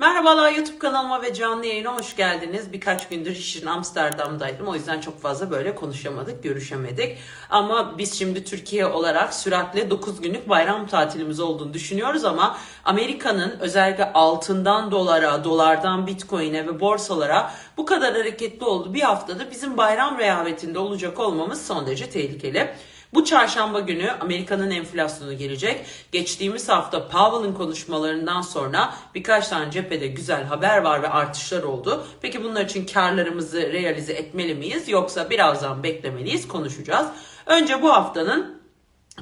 Merhabalar YouTube kanalıma ve canlı yayına hoş geldiniz. Birkaç gündür işin Amsterdam'daydım. O yüzden çok fazla böyle konuşamadık, görüşemedik. Ama biz şimdi Türkiye olarak süratle 9 günlük bayram tatilimiz olduğunu düşünüyoruz ama Amerika'nın özellikle altından dolara, dolardan bitcoin'e ve borsalara bu kadar hareketli olduğu bir haftada bizim bayram rehavetinde olacak olmamız son derece tehlikeli. Bu çarşamba günü Amerika'nın enflasyonu gelecek. Geçtiğimiz hafta Powell'ın konuşmalarından sonra birkaç tane cephede güzel haber var ve artışlar oldu. Peki bunlar için karlarımızı realize etmeli miyiz yoksa birazdan beklemeliyiz konuşacağız. Önce bu haftanın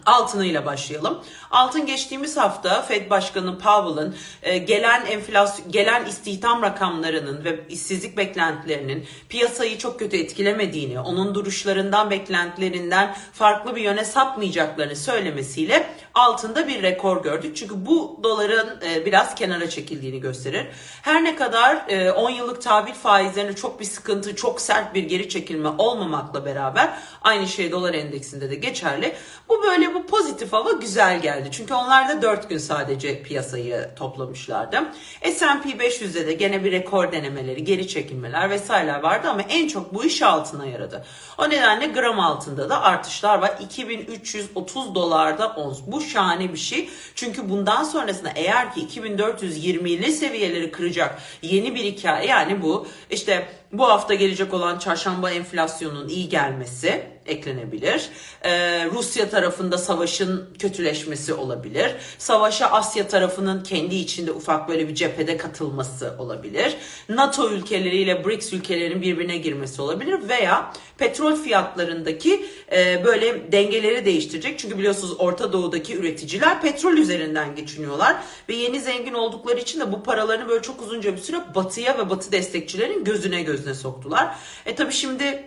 Altınıyla başlayalım. Altın geçtiğimiz hafta Fed Başkanı Powell'ın e, gelen enflasyon, gelen istihdam rakamlarının ve işsizlik beklentilerinin piyasayı çok kötü etkilemediğini, onun duruşlarından beklentilerinden farklı bir yöne sapmayacaklarını söylemesiyle altında bir rekor gördük. Çünkü bu doların e, biraz kenara çekildiğini gösterir. Her ne kadar e, 10 yıllık tahvil faizlerinde çok bir sıkıntı, çok sert bir geri çekilme olmamakla beraber aynı şey dolar endeksinde de geçerli. Bu böyle bu pozitif hava güzel geldi. Çünkü onlar da 4 gün sadece piyasayı toplamışlardı. S&P 500'de de gene bir rekor denemeleri, geri çekilmeler vesaireler vardı ama en çok bu iş altına yaradı. O nedenle gram altında da artışlar var. 2330 dolarda ons. Bu şahane bir şey. Çünkü bundan sonrasında eğer ki 2420'li seviyeleri kıracak yeni bir hikaye yani bu işte bu hafta gelecek olan çarşamba enflasyonun iyi gelmesi eklenebilir. Ee, Rusya tarafında savaşın kötüleşmesi olabilir. Savaşa Asya tarafının kendi içinde ufak böyle bir cephede katılması olabilir. NATO ülkeleriyle BRICS ülkelerinin birbirine girmesi olabilir veya petrol fiyatlarındaki e, böyle dengeleri değiştirecek. Çünkü biliyorsunuz Orta Doğu'daki üreticiler petrol üzerinden geçiniyorlar ve yeni zengin oldukları için de bu paralarını böyle çok uzunca bir süre batıya ve batı destekçilerin gözüne gözüne soktular. E tabi şimdi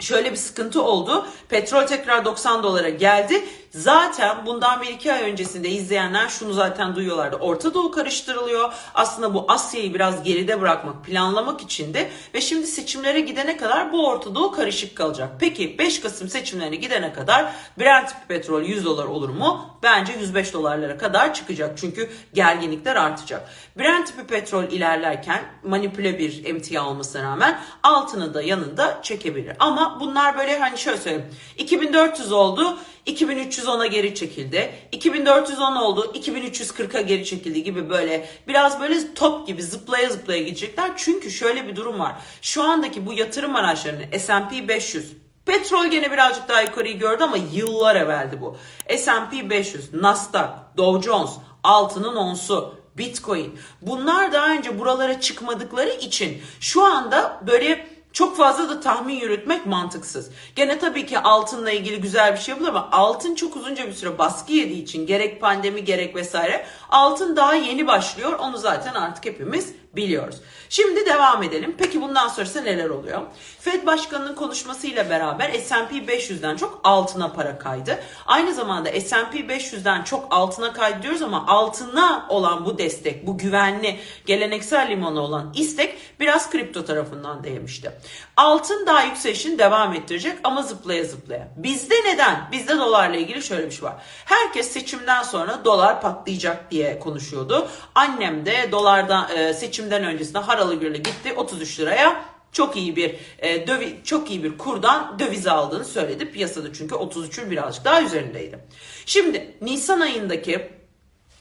Şöyle bir sıkıntı oldu. Petrol tekrar 90 dolara geldi. Zaten bundan bir iki ay öncesinde izleyenler şunu zaten duyuyorlardı. Orta Doğu karıştırılıyor. Aslında bu Asya'yı biraz geride bırakmak, planlamak içindi. Ve şimdi seçimlere gidene kadar bu Orta Doğu karışık kalacak. Peki 5 Kasım seçimlerine gidene kadar Brent petrol 100 dolar olur mu? Bence 105 dolarlara kadar çıkacak. Çünkü gerginlikler artacak. Brent tipi petrol ilerlerken manipüle bir emtia olmasına rağmen altını da yanında çekebilir. Ama bunlar böyle hani şöyle söyleyeyim. 2400 oldu. 2310'a geri çekildi. 2410 oldu. 2340'a geri çekildi gibi böyle biraz böyle top gibi zıplaya zıplaya gidecekler. Çünkü şöyle bir durum var. Şu andaki bu yatırım araçlarının S&P 500 Petrol gene birazcık daha yukarıyı gördü ama yıllar evveldi bu. S&P 500, Nasdaq, Dow Jones, altının onsu, Bitcoin. Bunlar daha önce buralara çıkmadıkları için şu anda böyle çok fazla da tahmin yürütmek mantıksız. Gene tabii ki altınla ilgili güzel bir şey yapılır ama altın çok uzunca bir süre baskı yediği için gerek pandemi gerek vesaire altın daha yeni başlıyor. Onu zaten artık hepimiz biliyoruz. Şimdi devam edelim. Peki bundan sonrası neler oluyor? Fed Başkanı'nın konuşmasıyla beraber S&P 500'den çok altına para kaydı. Aynı zamanda S&P 500'den çok altına kaydı diyoruz ama altına olan bu destek, bu güvenli, geleneksel limana olan istek biraz kripto tarafından değmişti. Altın daha yükselişini devam ettirecek ama zıplaya zıplaya. Bizde neden? Bizde dolarla ilgili şöyle bir şey var. Herkes seçimden sonra dolar patlayacak diye konuşuyordu. Annem de dolarda e, seçimden öncesinde haralı gürle gitti 33 liraya çok iyi bir e, dövi, çok iyi bir kurdan döviz aldığını söyledi. Piyasada çünkü 33'ün birazcık daha üzerindeydi. Şimdi Nisan ayındaki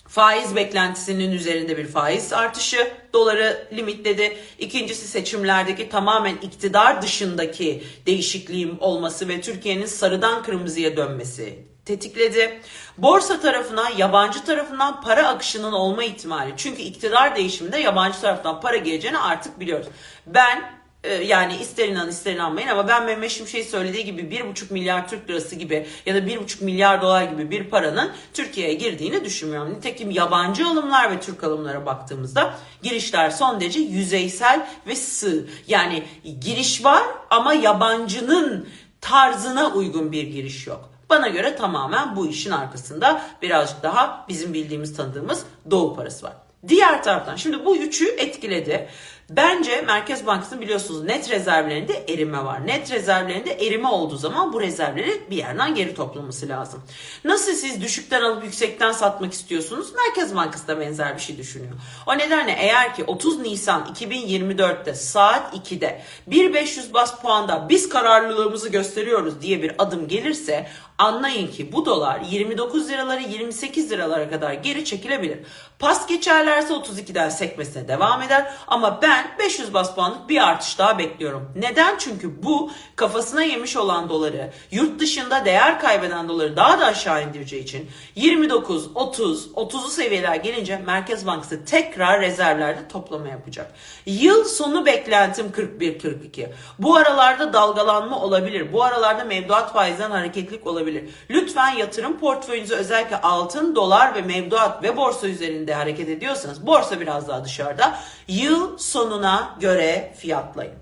faiz beklentisinin üzerinde bir faiz artışı doları limitledi. İkincisi seçimlerdeki tamamen iktidar dışındaki değişikliğin olması ve Türkiye'nin sarıdan kırmızıya dönmesi tetikledi. Borsa tarafına yabancı tarafından para akışının olma ihtimali. Çünkü iktidar değişiminde yabancı taraftan para geleceğini artık biliyoruz. Ben e, yani ister inan ister inanmayın ama ben Mehmet Şimşek'in söylediği gibi 1,5 milyar Türk lirası gibi ya da 1,5 milyar dolar gibi bir paranın Türkiye'ye girdiğini düşünmüyorum. Nitekim yabancı alımlar ve Türk alımlara baktığımızda girişler son derece yüzeysel ve sığ. Yani giriş var ama yabancının tarzına uygun bir giriş yok. Bana göre tamamen bu işin arkasında birazcık daha bizim bildiğimiz tanıdığımız doğu parası var. Diğer taraftan şimdi bu üçü etkiledi. Bence Merkez Bankası'nın biliyorsunuz net rezervlerinde erime var. Net rezervlerinde erime olduğu zaman bu rezervleri bir yerden geri toplaması lazım. Nasıl siz düşükten alıp yüksekten satmak istiyorsunuz? Merkez Bankası da benzer bir şey düşünüyor. O nedenle eğer ki 30 Nisan 2024'te saat 2'de 1500 bas puanda biz kararlılığımızı gösteriyoruz diye bir adım gelirse anlayın ki bu dolar 29 liraları 28 liralara kadar geri çekilebilir. Pas geçerlerse 32'den sekmesine devam eder ama ben 500 bas puanlık bir artış daha bekliyorum. Neden? Çünkü bu kafasına yemiş olan doları yurt dışında değer kaybeden doları daha da aşağı indireceği için 29, 30, 30'lu seviyeler gelince Merkez Bankası tekrar rezervlerde toplama yapacak. Yıl sonu beklentim 41-42. Bu aralarda dalgalanma olabilir. Bu aralarda mevduat faizden hareketlik olabilir. Lütfen yatırım portföyünüzü özellikle altın, dolar ve mevduat ve borsa üzerinde hareket ediyorsanız borsa biraz daha dışarıda yıl sonuna göre fiyatlayın.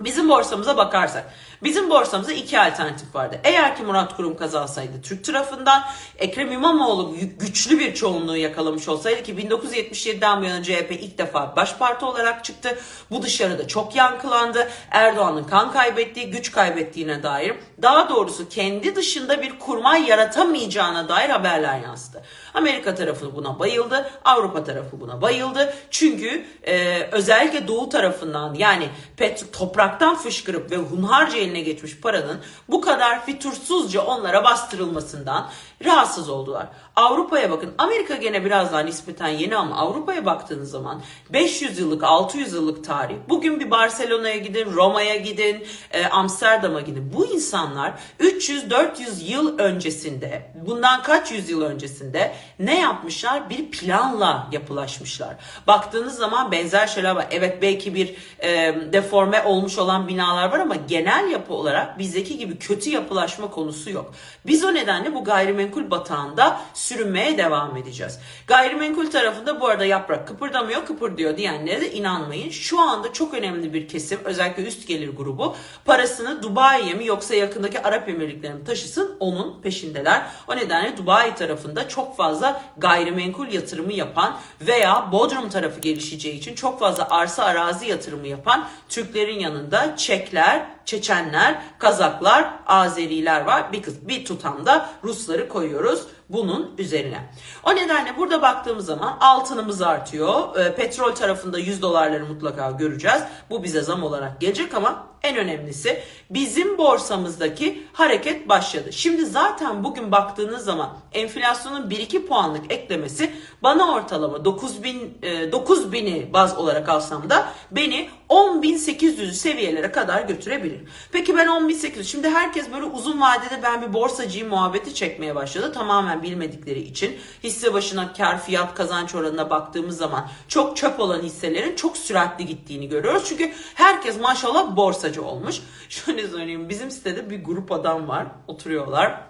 Bizim borsamıza bakarsak Bizim borsamızda iki alternatif vardı. Eğer ki Murat Kurum kazansaydı Türk tarafından Ekrem İmamoğlu güçlü bir çoğunluğu yakalamış olsaydı ki 1977'den bu yana CHP ilk defa baş parti olarak çıktı. Bu dışarıda çok yankılandı. Erdoğan'ın kan kaybettiği, güç kaybettiğine dair daha doğrusu kendi dışında bir kurmay yaratamayacağına dair haberler yansıdı. Amerika tarafı buna bayıldı, Avrupa tarafı buna bayıldı. Çünkü e, özellikle Doğu tarafından yani pet, topraktan fışkırıp ve hunharca eline geçmiş paranın bu kadar fitursuzca onlara bastırılmasından rahatsız oldular. Avrupa'ya bakın. Amerika gene biraz daha nispeten yeni ama Avrupa'ya baktığınız zaman 500 yıllık 600 yıllık tarih. Bugün bir Barcelona'ya gidin, Roma'ya gidin, e, Amsterdam'a gidin. Bu insanlar 300-400 yıl öncesinde, bundan kaç yüzyıl öncesinde ne yapmışlar? Bir planla yapılaşmışlar. Baktığınız zaman benzer şeyler var. Evet belki bir e, deforme olmuş olan binalar var ama genel yapı olarak bizdeki gibi kötü yapılaşma konusu yok. Biz o nedenle bu gayrimenkul batağında sürünmeye devam edeceğiz. Gayrimenkul tarafında bu arada yaprak kıpırdamıyor, kıpırdıyor diyenlere de inanmayın. Şu anda çok önemli bir kesim özellikle üst gelir grubu parasını Dubai'ye mi yoksa yakındaki Arap Emirlikleri'ne mi taşısın onun peşindeler. O nedenle Dubai tarafında çok fazla gayrimenkul yatırımı yapan veya Bodrum tarafı gelişeceği için çok fazla arsa arazi yatırımı yapan Türklerin yanında Çekler, Çeçenler, Kazaklar, Azeriler var. Bir, bir tutamda Rusları koyuyoruz bunun üzerine. O nedenle burada baktığımız zaman altınımız artıyor. E, petrol tarafında 100 dolarları mutlaka göreceğiz. Bu bize zam olarak gelecek ama en önemlisi bizim borsamızdaki hareket başladı. Şimdi zaten bugün baktığınız zaman enflasyonun 1-2 puanlık eklemesi bana ortalama 9000 9000'i baz olarak alsam da beni 10.800 seviyelere kadar götürebilir. Peki ben 10.800 şimdi herkes böyle uzun vadede ben bir borsacıyım muhabbeti çekmeye başladı. Tamamen bilmedikleri için hisse başına kar fiyat kazanç oranına baktığımız zaman çok çöp olan hisselerin çok süratli gittiğini görüyoruz. Çünkü herkes maşallah borsacı olmuş. Şöyle söyleyeyim bizim sitede bir grup adam var oturuyorlar.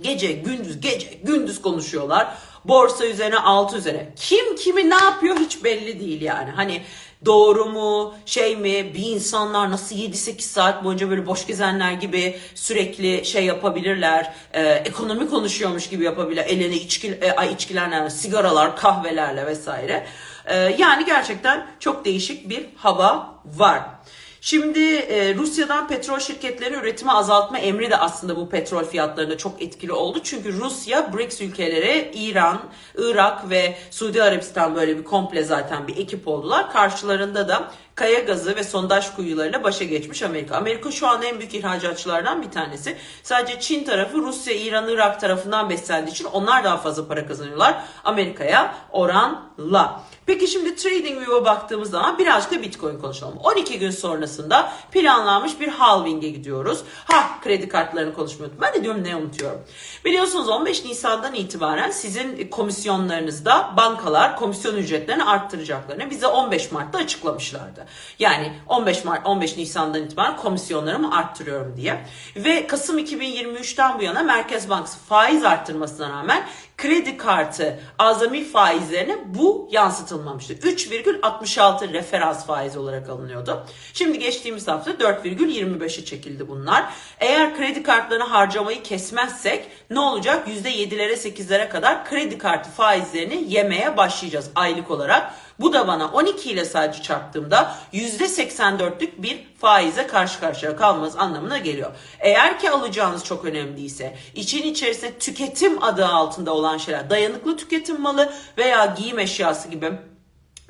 Gece gündüz gece gündüz konuşuyorlar. Borsa üzerine altı üzerine. Kim kimi ne yapıyor hiç belli değil yani. Hani doğru mu şey mi bir insanlar nasıl 7-8 saat boyunca böyle boş gezenler gibi sürekli şey yapabilirler e, ekonomi konuşuyormuş gibi yapabilir eline içki, e, içkilerle sigaralar kahvelerle vesaire e, yani gerçekten çok değişik bir hava var. Şimdi e, Rusya'dan petrol şirketleri üretimi azaltma emri de aslında bu petrol fiyatlarında çok etkili oldu. Çünkü Rusya, BRICS ülkeleri, İran, Irak ve Suudi Arabistan böyle bir komple zaten bir ekip oldular. Karşılarında da kaya gazı ve sondaj kuyularıyla başa geçmiş Amerika. Amerika şu anda en büyük ihracatçılardan bir tanesi. Sadece Çin tarafı Rusya, İran, Irak tarafından beslendiği için onlar daha fazla para kazanıyorlar Amerika'ya oranla. Peki şimdi TradingView'a baktığımız zaman birazcık da Bitcoin konuşalım. 12 gün sonrasında planlanmış bir halving'e gidiyoruz. Ha kredi kartlarını konuşmuyordum. Ben de diyorum ne unutuyorum. Biliyorsunuz 15 Nisan'dan itibaren sizin komisyonlarınızda bankalar komisyon ücretlerini arttıracaklarını bize 15 Mart'ta açıklamışlardı. Yani 15 Mart 15 Nisan'dan itibaren komisyonlarımı arttırıyorum diye. Ve Kasım 2023'ten bu yana Merkez Bankası faiz arttırmasına rağmen kredi kartı azami faizlerine bu yansıtılmamıştı. 3,66 referans faiz olarak alınıyordu. Şimdi geçtiğimiz hafta 4,25'e çekildi bunlar. Eğer kredi kartlarını harcamayı kesmezsek ne olacak? %7'lere 8'lere kadar kredi kartı faizlerini yemeye başlayacağız aylık olarak. Bu da bana 12 ile sadece çarptığımda %84'lük bir faize karşı karşıya kalmanız anlamına geliyor. Eğer ki alacağınız çok önemliyse, için içerisinde tüketim adı altında olan şeyler, dayanıklı tüketim malı veya giyim eşyası gibi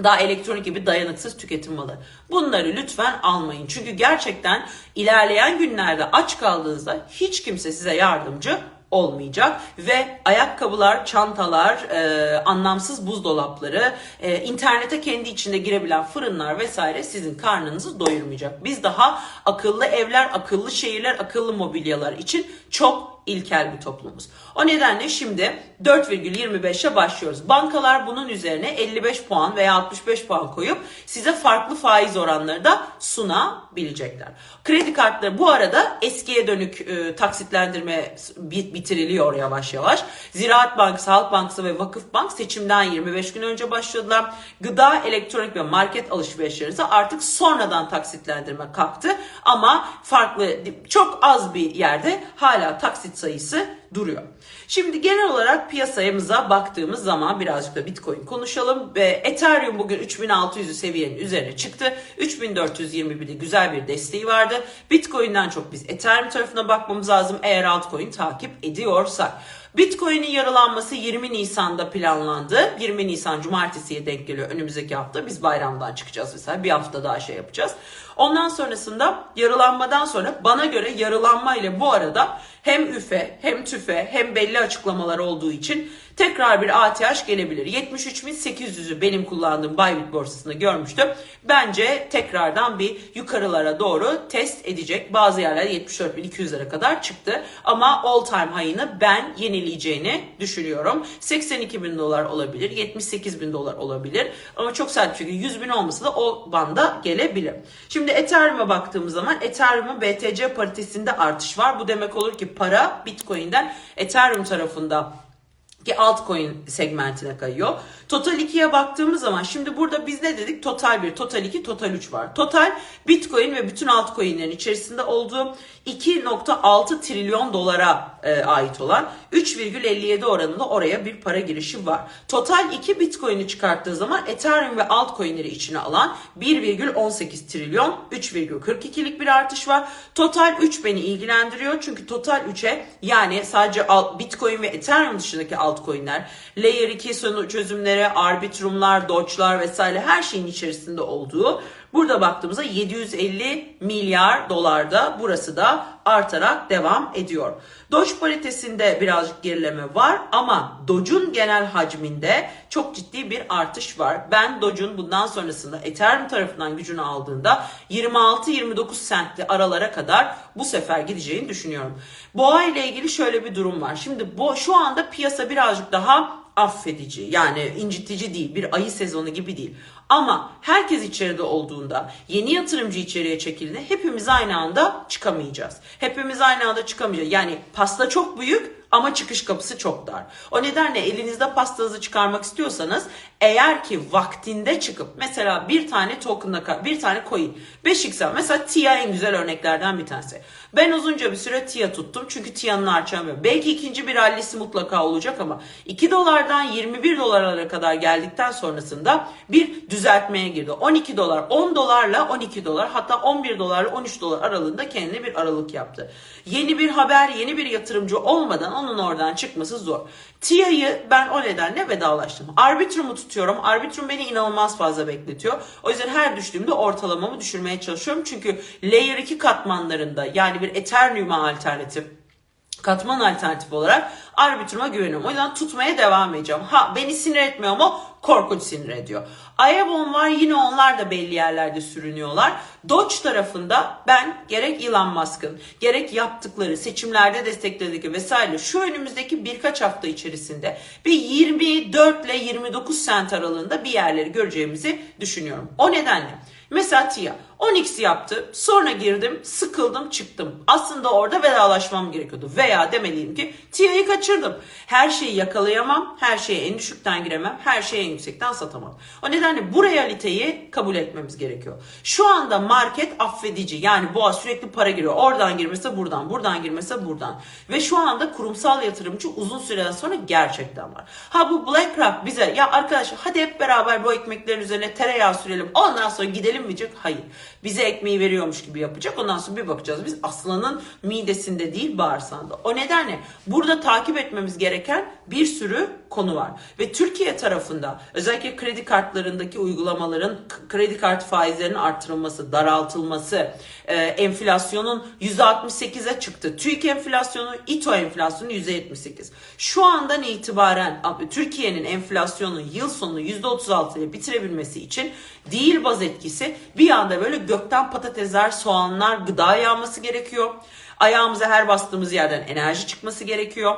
daha elektronik gibi dayanıksız tüketim malı. Bunları lütfen almayın. Çünkü gerçekten ilerleyen günlerde aç kaldığınızda hiç kimse size yardımcı olmayacak ve ayakkabılar, çantalar, e, anlamsız buzdolapları, e, internete kendi içinde girebilen fırınlar vesaire sizin karnınızı doyurmayacak. Biz daha akıllı evler, akıllı şehirler, akıllı mobilyalar için çok ilkel bir toplumuz. O nedenle şimdi 4,25'e başlıyoruz. Bankalar bunun üzerine 55 puan veya 65 puan koyup size farklı faiz oranları da sunabilecekler. Kredi kartları bu arada eskiye dönük e, taksitlendirme bitiriliyor yavaş yavaş. Ziraat Bankası, Halk Bankası ve Vakıf Bank seçimden 25 gün önce başladılar. Gıda, elektronik ve market alışverişlerinizi artık sonradan taksitlendirme kalktı. Ama farklı çok az bir yerde hala taksit sayısı duruyor. Şimdi genel olarak piyasamıza baktığımız zaman birazcık da Bitcoin konuşalım ve Ethereum bugün 3600 seviyenin üzerine çıktı. 3421'de güzel bir desteği vardı. Bitcoin'den çok biz Ethereum tarafına bakmamız lazım eğer altcoin takip ediyorsak. Bitcoin'in yaralanması 20 Nisan'da planlandı. 20 Nisan cumartesiye denk geliyor önümüzdeki hafta. Biz bayramdan çıkacağız mesela. Bir hafta daha şey yapacağız. Ondan sonrasında yarılanmadan sonra bana göre yarılanma ile bu arada hem üfe hem tüfe hem belli açıklamalar olduğu için tekrar bir ATH gelebilir. 73.800'ü benim kullandığım Bybit borsasında görmüştüm. Bence tekrardan bir yukarılara doğru test edecek. Bazı yerler 74.200'lere kadar çıktı. Ama all time high'ını ben yenileyeceğini düşünüyorum. 82 bin dolar olabilir, 78 bin dolar olabilir. Ama çok sert çünkü 100 bin olmasa da o banda gelebilir. Şimdi Ethereum'a baktığımız zaman Ethereum'un BTC paritesinde artış var. Bu demek olur ki para Bitcoin'den Ethereum tarafında altcoin segmentine kayıyor. Total 2'ye baktığımız zaman şimdi burada biz ne dedik? Total 1, Total 2, Total 3 var. Total Bitcoin ve bütün altcoin'lerin içerisinde olduğu 2.6 trilyon dolara e, ait olan 3,57 oranında oraya bir para girişi var. Total 2 Bitcoin'i çıkarttığı zaman Ethereum ve altcoin'leri içine alan 1,18 trilyon 3,42'lik bir artış var. Total 3 beni ilgilendiriyor çünkü Total 3'e yani sadece Bitcoin ve Ethereum dışındaki altcoin'ler, Layer 2 çözümleri, Arbitrum'lar, Doge'lar vesaire her şeyin içerisinde olduğu Burada baktığımızda 750 milyar dolarda burası da artarak devam ediyor. Doge paritesinde birazcık gerileme var ama Doge'un genel hacminde çok ciddi bir artış var. Ben Doge'un bundan sonrasında Ethereum tarafından gücünü aldığında 26-29 centli aralara kadar bu sefer gideceğini düşünüyorum. Boğa ile ilgili şöyle bir durum var. Şimdi bu şu anda piyasa birazcık daha affedici yani incitici değil bir ayı sezonu gibi değil. Ama herkes içeride olduğunda yeni yatırımcı içeriye çekildiğinde hepimiz aynı anda çıkamayacağız. Hepimiz aynı anda çıkamayacağız. Yani pasta çok büyük ama çıkış kapısı çok dar. O nedenle elinizde pastanızı çıkarmak istiyorsanız eğer ki vaktinde çıkıp mesela bir tane token'la bir tane coin 5x mesela TIA en güzel örneklerden bir tanesi. Ben uzunca bir süre TIA tuttum çünkü TIA'nın artacağını Belki ikinci bir rallisi mutlaka olacak ama 2 dolardan 21 dolara kadar geldikten sonrasında bir düzeltmeye girdi. 12 dolar 10 dolarla 12 dolar hatta 11 dolarla 13 dolar aralığında kendine bir aralık yaptı. Yeni bir haber yeni bir yatırımcı olmadan onun oradan çıkması zor. TIA'yı ben o nedenle vedalaştım. Arbitrum'u tutuyorum. Arbitrum beni inanılmaz fazla bekletiyor. O yüzden her düştüğümde ortalamamı düşürmeye çalışıyorum. Çünkü Layer 2 katmanlarında yani bir Ethereum'a alternatif katman alternatif olarak Arbitrum'a güveniyorum. O yüzden tutmaya devam edeceğim. Ha beni sinir etmiyor ama korkunç sinir ediyor. Ayabon var yine onlar da belli yerlerde sürünüyorlar. Doge tarafında ben gerek Elon Musk'ın gerek yaptıkları seçimlerde destekledikleri vesaire şu önümüzdeki birkaç hafta içerisinde bir 24 ile 29 sent aralığında bir yerleri göreceğimizi düşünüyorum. O nedenle Mesela TIA 10x yaptı. Sonra girdim, sıkıldım, çıktım. Aslında orada vedalaşmam gerekiyordu. Veya demeliyim ki TIA'yı kaçırdım. Her şeyi yakalayamam, her şeye en düşükten giremem, her şeyi en yüksekten satamam. O nedenle bu realiteyi kabul etmemiz gerekiyor. Şu anda market affedici. Yani boğa sürekli para giriyor. Oradan girmese buradan, buradan girmese buradan. Ve şu anda kurumsal yatırımcı uzun süreden sonra gerçekten var. Ha bu BlackRock bize ya arkadaşlar hadi hep beraber bu ekmeklerin üzerine tereyağı sürelim ondan sonra gidelim mi diyecek? Hayır. Bize ekmeği veriyormuş gibi yapacak. Ondan sonra bir bakacağız. Biz aslanın midesinde değil bağırsağında. O nedenle burada takip etmemiz gereken bir sürü konu var. Ve Türkiye tarafında özellikle kredi kartlarındaki uygulamaların kredi kart faizlerinin artırılması, daraltılması, e, enflasyonun %68'e çıktı. TÜİK enflasyonu, İTO enflasyonu %78. Şu andan itibaren Türkiye'nin enflasyonu yıl sonu %36 ile bitirebilmesi için değil baz etkisi bir anda böyle gökten patatesler, soğanlar, gıda yağması gerekiyor. Ayağımıza her bastığımız yerden enerji çıkması gerekiyor.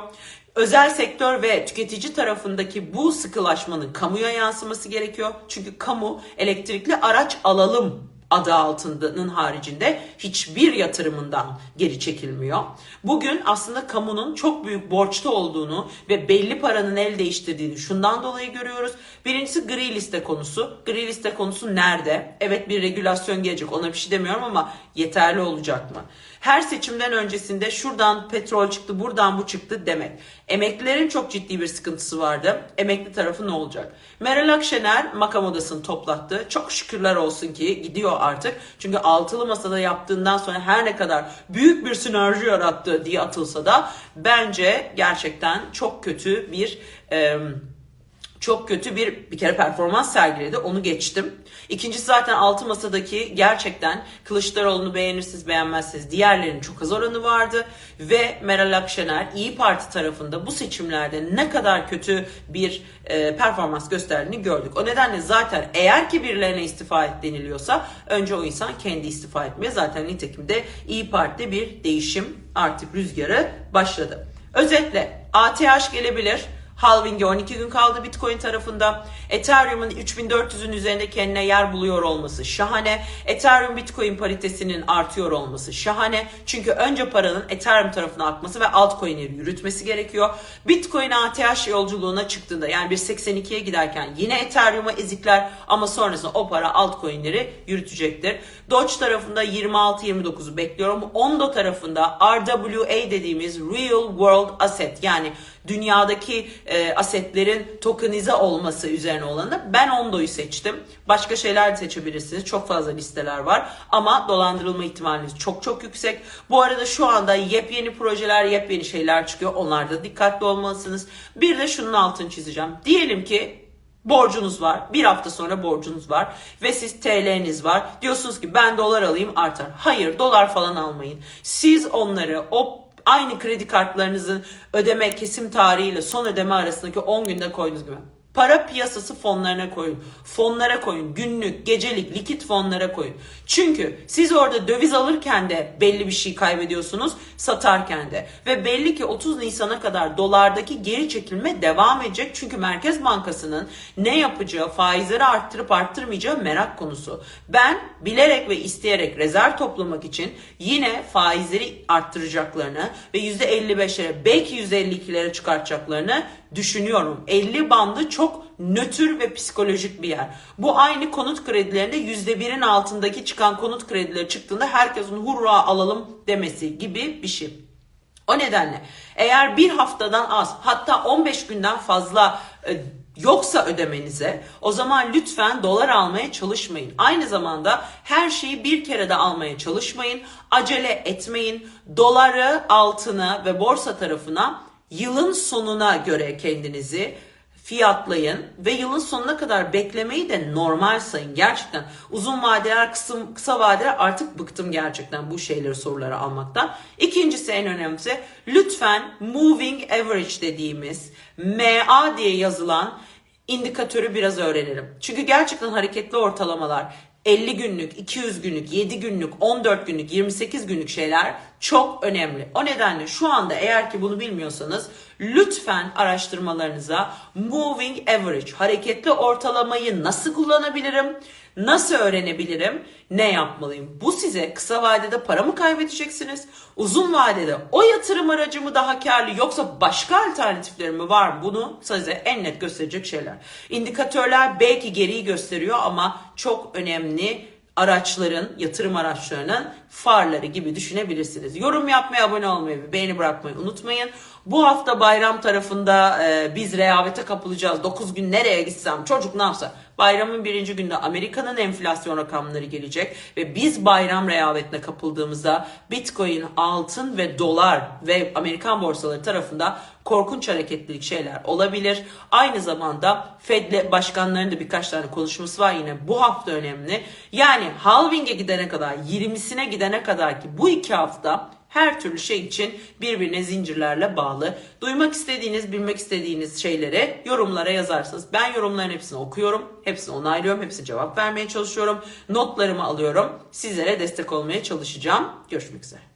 Özel sektör ve tüketici tarafındaki bu sıkılaşmanın kamuya yansıması gerekiyor. Çünkü kamu elektrikli araç alalım adı altındanın haricinde hiçbir yatırımından geri çekilmiyor. Bugün aslında kamunun çok büyük borçlu olduğunu ve belli paranın el değiştirdiğini şundan dolayı görüyoruz. Birincisi gri liste konusu. Gri liste konusu nerede? Evet bir regülasyon gelecek ona bir şey demiyorum ama yeterli olacak mı? Her seçimden öncesinde şuradan petrol çıktı, buradan bu çıktı demek. Emeklilerin çok ciddi bir sıkıntısı vardı. Emekli tarafı ne olacak? Meral Akşener makam odasını toplattı. Çok şükürler olsun ki gidiyor artık. Çünkü altılı masada yaptığından sonra her ne kadar büyük bir sinerji yarattı diye atılsa da bence gerçekten çok kötü bir... em, çok kötü bir bir kere performans sergiledi. Onu geçtim. İkincisi zaten altı masadaki gerçekten Kılıçdaroğlu'nu beğenirsiniz beğenmezsiniz. Diğerlerinin çok az oranı vardı. Ve Meral Akşener İyi Parti tarafında bu seçimlerde ne kadar kötü bir e, performans gösterdiğini gördük. O nedenle zaten eğer ki birilerine istifa et deniliyorsa önce o insan kendi istifa etmeye zaten nitekim de İyi Parti'de bir değişim artık rüzgarı başladı. Özetle ATH gelebilir. Halving'e 12 gün kaldı Bitcoin tarafında. Ethereum'un 3400'ün üzerinde kendine yer buluyor olması şahane. Ethereum Bitcoin paritesinin artıyor olması şahane. Çünkü önce paranın Ethereum tarafına akması ve altcoin'leri yürütmesi gerekiyor. Bitcoin ATH yolculuğuna çıktığında yani bir 82'ye giderken yine Ethereum'a ezikler ama sonrasında o para altcoin'leri yürütecektir. Doge tarafında 26-29'u bekliyorum. Ondo tarafında RWA dediğimiz Real World Asset yani dünyadaki e, asetlerin tokenize olması üzerine olanı ben Ondo'yu seçtim. Başka şeyler de seçebilirsiniz. Çok fazla listeler var ama dolandırılma ihtimaliniz çok çok yüksek. Bu arada şu anda yepyeni projeler, yepyeni şeyler çıkıyor. Onlarda dikkatli olmalısınız. Bir de şunun altını çizeceğim. Diyelim ki Borcunuz var. Bir hafta sonra borcunuz var. Ve siz TL'niz var. Diyorsunuz ki ben dolar alayım artar. Hayır dolar falan almayın. Siz onları o aynı kredi kartlarınızın ödeme kesim tarihiyle son ödeme arasındaki 10 günde koyduğunuz gibi. Para piyasası fonlarına koyun. Fonlara koyun. Günlük, gecelik, likit fonlara koyun. Çünkü siz orada döviz alırken de belli bir şey kaybediyorsunuz, satarken de. Ve belli ki 30 Nisan'a kadar dolardaki geri çekilme devam edecek. Çünkü Merkez Bankası'nın ne yapacağı, faizleri arttırıp arttırmayacağı merak konusu. Ben bilerek ve isteyerek rezerv toplamak için yine faizleri arttıracaklarını ve %55'lere belki %52'lere çıkartacaklarını düşünüyorum. 50 bandı çok nötr ve psikolojik bir yer. Bu aynı konut kredilerinde %1'in altındaki çıkan konut kredileri çıktığında herkesin hurra alalım demesi gibi bir şey. O nedenle eğer bir haftadan az hatta 15 günden fazla e, yoksa ödemenize o zaman lütfen dolar almaya çalışmayın. Aynı zamanda her şeyi bir kere de almaya çalışmayın. Acele etmeyin. Doları, altını ve borsa tarafına yılın sonuna göre kendinizi fiyatlayın ve yılın sonuna kadar beklemeyi de normal sayın. Gerçekten uzun vadeler, kısım, kısa vadeler artık bıktım gerçekten bu şeyleri soruları almaktan. İkincisi en önemlisi lütfen moving average dediğimiz MA diye yazılan indikatörü biraz öğrenelim. Çünkü gerçekten hareketli ortalamalar 50 günlük, 200 günlük, 7 günlük, 14 günlük, 28 günlük şeyler çok önemli. O nedenle şu anda eğer ki bunu bilmiyorsanız Lütfen araştırmalarınıza moving average, hareketli ortalamayı nasıl kullanabilirim? Nasıl öğrenebilirim? Ne yapmalıyım? Bu size kısa vadede para mı kaybedeceksiniz? Uzun vadede o yatırım aracı mı daha karlı yoksa başka alternatifleri mi var? Bunu size en net gösterecek şeyler. İndikatörler belki geriyi gösteriyor ama çok önemli araçların, yatırım araçlarının farları gibi düşünebilirsiniz. Yorum yapmayı, abone olmayı beğeni bırakmayı unutmayın. Bu hafta bayram tarafında e, biz rehavete kapılacağız. 9 gün nereye gitsem, çocuk ne yapsa. Bayramın birinci günde Amerika'nın enflasyon rakamları gelecek ve biz bayram rehavetine kapıldığımızda Bitcoin, altın ve dolar ve Amerikan borsaları tarafında korkunç hareketlilik şeyler olabilir. Aynı zamanda Fed'le başkanların da birkaç tane konuşması var yine bu hafta önemli. Yani halving'e gidene kadar 20'sine gidene kadar ki bu iki hafta her türlü şey için birbirine zincirlerle bağlı. Duymak istediğiniz, bilmek istediğiniz şeyleri yorumlara yazarsınız. Ben yorumların hepsini okuyorum, hepsini onaylıyorum, hepsine cevap vermeye çalışıyorum. Notlarımı alıyorum. Sizlere destek olmaya çalışacağım. Görüşmek üzere.